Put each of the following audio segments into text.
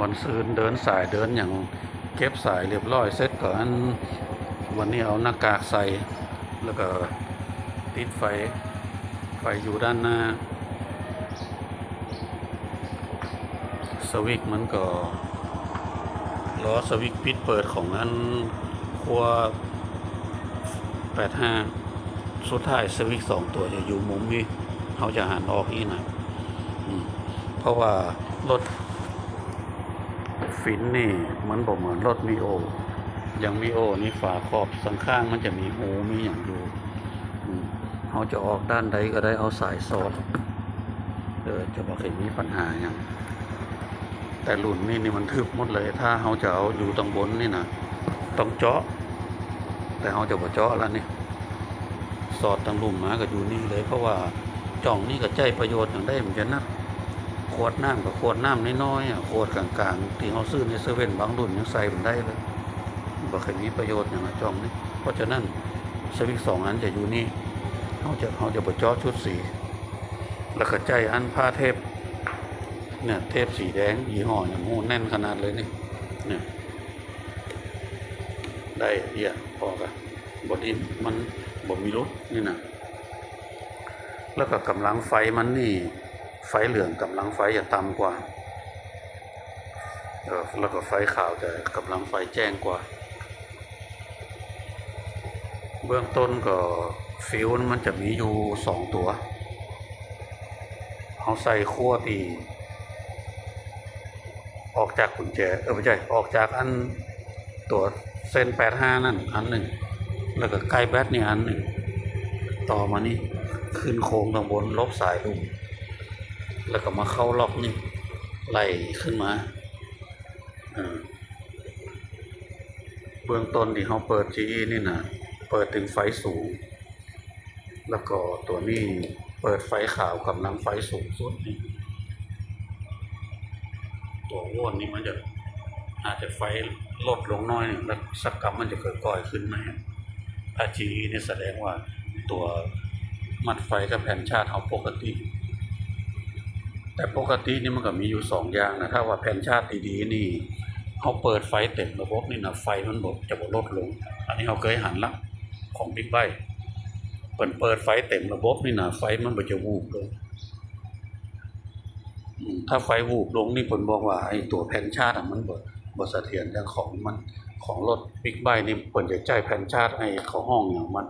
วันซืนเดินสายเดินอย่างเก็บสายเรียบร้อยเสร็จก่อนวันนี้เอาหน้ากากใส่ แล้วก็ติดไฟ ไฟอยู่ด้านหน้า สวิตช์มันก็ล้อสวิตช์ปิดเปิดของนั้นครัว85 สุดท้ายสวิตช์สองตัวจะอยู่มุมนี้เขาจะหันออกอีกนะเพราะว่ารถ ฟินนี่มันบอกเหมือนรถมีโอยังมีโอนี่ฝาขอบสังข้างมันจะมีหูมีอย่างอยู่เขาจะออกด้านใดก็ได้เอาสายสอดเออจะบอกเห็นมีปัญหาอย่างแต่รุ่นนี้นี่มันทึบหมดเลย ถ้าเขาจะเอาอยู่ตรงบนนี่นะต้องเจาะ แต่เขาจะบ่เจาะแล้วนี่สอดทางลุ่มมาก็อยู่นี่เลย เพราะว่าจ่องนี่ก็ใจประโยชน์อย่างได้เหมือนกันนะ ขวดน้ำกับขวดน้ำน้อยๆขวดกลางๆที่เขาซื้อในเซเว่นบางรุ่นยังใส่มันได้เลยบ่เคยมีประโยชน์อย่างจองนี่เพราะฉะนั้นสวิตสองอันจะอยู่นี่เขาจะเขาจะบ่เจาะชุดสีแล้วก็ใจอันผ้าเทปเนี่ยเทปสีแดงยี่ห้ออย่างโหแน่นขนาดเลยนี่เนี่ยได้เอียพอกับบทนี้มันบ่มีรถนี่นะแล้วก็กำลังไฟมันนี่ ไฟเหลืองกำลังไฟจะต่ำกว่าเออแล้วก็ไฟขาวแต่กำลังไฟแจ้งกว่า เบื้องต้นก็ฟิวมันจะมีอยู่สองตัวเอาใส่ขั้วตีออกจากกุญแจเออไม่ใช่ออกจากอันตัวเส้นแปดห้านั่นอันหนึ่ง แล้วก็ใกล้แบตนี่อันหนึ่ง ต่อมานี่ขึ้นโค้งตางบนลบสายลุง แล้วก็มาเข้าล็อกนี่ไล่ขึ้นมาเออเบื้องต้นที่เขาเปิด GE นี่นะเปิดถึงไฟสูง แล้วก็ตัวนี้เปิดไฟขาวกำลังไฟสูงสุดนี่ตัวอ้วนนี่มันจะอาจจะไฟลดลงน้อยหนึ่งแล้วสักกรรมมันจะเกิดก่อยขึ้นไหมถ้า GE นี่แสดงว่าตัวมัดไฟกับแผ่นชาติเขาปกติ แต่ปกตินี่มันก็มีอยู่สองอย่างนะถ้าว่าแผ่นชาติดีๆนี่เขาเปิดไฟเต็มระบบนี่นะไฟมันบดจะบดลดลง อันนี้เขาเคยหันละของบิ๊กไบเปิดเปิดไฟเต็มระบบนี่นะไฟมันบดจะวูบลงถ้าไฟวูบลงนี่ผลบอกว่าไอ้ตัวแผ่นชาติมันบดบดเสถียรอย่างของมันของรถบิ๊กไบนี่เปิดจะใจแผ่นชาติไอ้เขาห้องอย่างมัน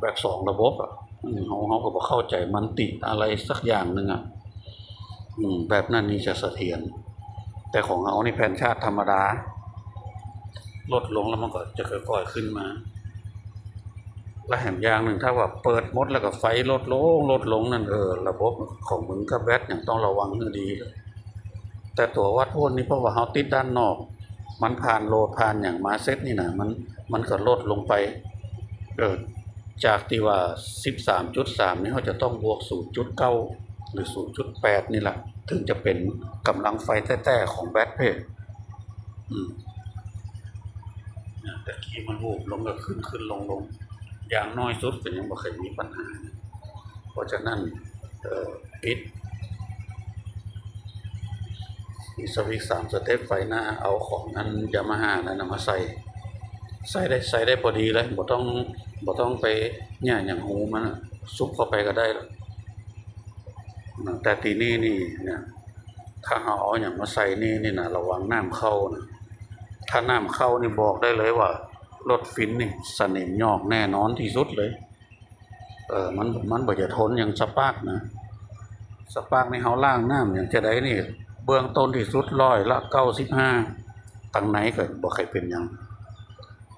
แบบสองระบบอะเขาเขาก็บอกเข้าใจมันติดอะไรสักอย่างหนึ่งอะ แบบนั้นนี่จะเสถียรแต่ของเขานี่แผ่นชาติธรรมดา ลดลงแล้วมันก็จะค่อยๆขึ้นมาและแหมอย่างหนึ่งถ้าว่าเปิดมดแล้วก็ไฟลดลงลดลงนั่นเออระบบของมึงกับแบตอย่างต้องระวังให้ดีเลย แต่ตัววัดโวลต์นี่เพราะว่าเขาติดด้านนอก มันผ่านโลดผ่านอย่างมาเซตนี่นะมันมันก็ลดลงไปเออจากที่ว่า 13.3 นี่เขาจะต้องบวก0.9 หรือ 0.8 นี่แหละถึงจะเป็นกำลังไฟแต้ๆของแบตเพล่แต่กี้มันวูบลงก็ขึ้นขึ้นลงลงอย่างน้อยสุดก็ยังบ่เคยมีปัญหา เพราะฉะนั้นปิดอีสวิกสามสเต็ปไฟหน้าเอาของอันยามาฮ่านั้นนะมาใส่ ใส่ได้ใส่ได้พอดีเลยบ่ต้องบ่ต้องไปเนี่ยอย่างหูมันซุปเข้าไปก็ได้แล้ว แต่ทีนี้นี่เนี่ยถ้าเอาเอย่างมาใส่นี่นี่นะระวังน้ำเข้านะถ้าน้ำเข้านี่บอกได้เลยว่ารถฟินนี่สนิมยอกแน่นอนที่สุดเลย เออมันมันบ่จะทนอย่างสปาร์กนะ สปาร์กนี่เฮาล่างน้ำอย่างจะได้นี่ เบื้องต้นที่สุดร้อยละ95ตังไหนก็บ่เคยเป็นยัง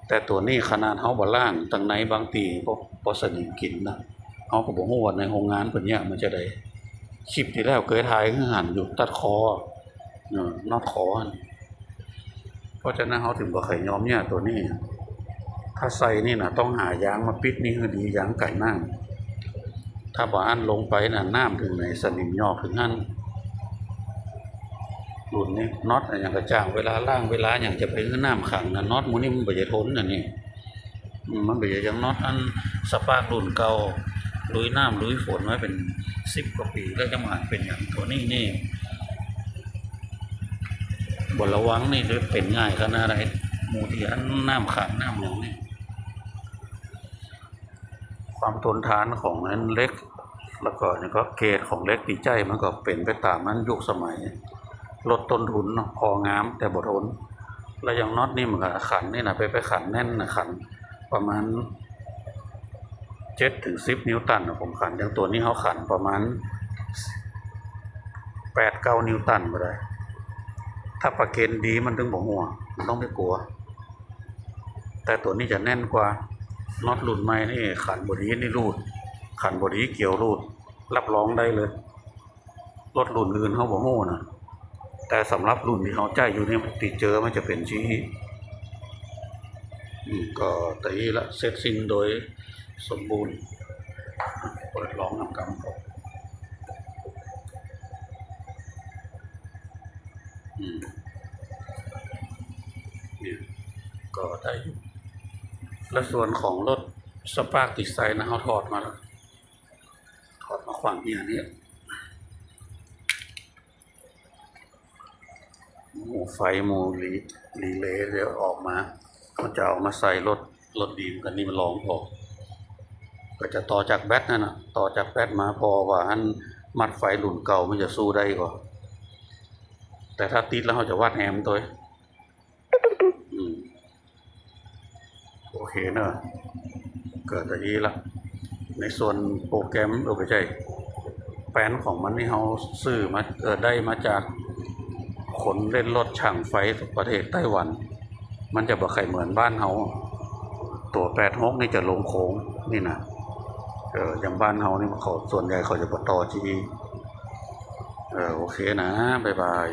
แต่ตัวนี้ขนาดเฮาบ่ล่างตังไหนบางตีบ่บ่สนิมกินนะเฮาก็บ่ฮู้ว่าในโรงงานเพิ่นเนี่ยมันจะได้ คลิปที่แล้วเคยถ่ายคือหันอยู่ตัดคอเออนอดคอเพราะฉะนั้นเฮาถึงบ่เคยยอมเนี่ยตัวนี้ ถ้าใส่นี่นะต้องหายางมาปิดนี่คือดียางไก่น้ำถ้าบ่อันลงไปน่ะน้ำถึงไหนสนิมยอกถึงอันรุ่นนี้น็อตอะอย่างกระจ่างเวลาล่างเวลาอย่างจะไปคือน้ำขังนะน็อตมูนี่มันบ่จะทนน่ะนี่มันบ่จะอย่างน็อตอันสปาร์กรุ่นเก่า ลุยน้ำลุยฝนไว้เป็น10กว่าปีแล้วจะมาเป็นอย่างตัวนี้นี่บนระวังนี่เลยเป็นง่ายขนาดไหนหมูที่อันน้ำขังน้ำหลงนี่ความทนทานของนั้นเล็ก แล้วก็นี่ก็เกรดของเล็กดีใจมันก็เป็นไปตามนั้นยุคสมัย ลดต้นทุนพองามแต่บทนแล้วอย่างน็อตนี่มันก็ขันนี่นะไปไปขันแน่นนะขัน ประมาณ เจ็ดถึงสิบนิวตันผมขันอย่างตัวนี้เขาขันประมาณแปดเก้านิวตันก็ได้ถ้าประเกณฑ์ดีมันถึงบอกหัวมันต้องไม่กลัว แต่ตัวนี้จะแน่นกว่าน็อตรุ่นใหม่นี่ขันบดีนี่รูด ขันบดีเกี่ยวรูด รับรองได้เลยรถรุ่นอื่นเขาบอกโง่นะแต่สำหรับรุ่นที่เขาใจายอยู่เนี่ยติดเจอมันจะเป็นชี้ก็ตีละเสร็จสิ้นโดย สมบูรณ์เปิดลองนำกำก่อนอืมเนี่ยก็ได้อยู่และส่วนของรถสปาร์กติดไซน์นะเขาถอดมาแล้ว ถอดมาขวางเนี่ยนี่หมูไฟหมูรีรีเลย์เดี๋ยวออกมา มันจะเอามาใส่รถรถดีมกันนี่มันลองพอ ก็จะต่อจากแบตนั่นนะต่อจากแบตมาพอว่าอันมัดไฟหลุนเก่ามันจะสู้ได้กว่าแต่ถ้าติดแล้วเขาจะวัดแฮมตัวเองอืมโอเคเนอะเกิดแต่นี้ละ ในส่วนโปรแกรมเออไม่ใช่แปนของมันนี่เขาซื้อมาเออได้มาจากขนเล่นรถช่างไฟประเทศไต้หวัน มันจะบ่ใครเหมือนบ้านเขาตัวแปดฮกนี่จะลงโค้งนี่นะ เอออย่างบ้านเฮานี่เขาส่วนใหญ่เขาจะปต่อจีเออโอเคนะ บ๊ายบาย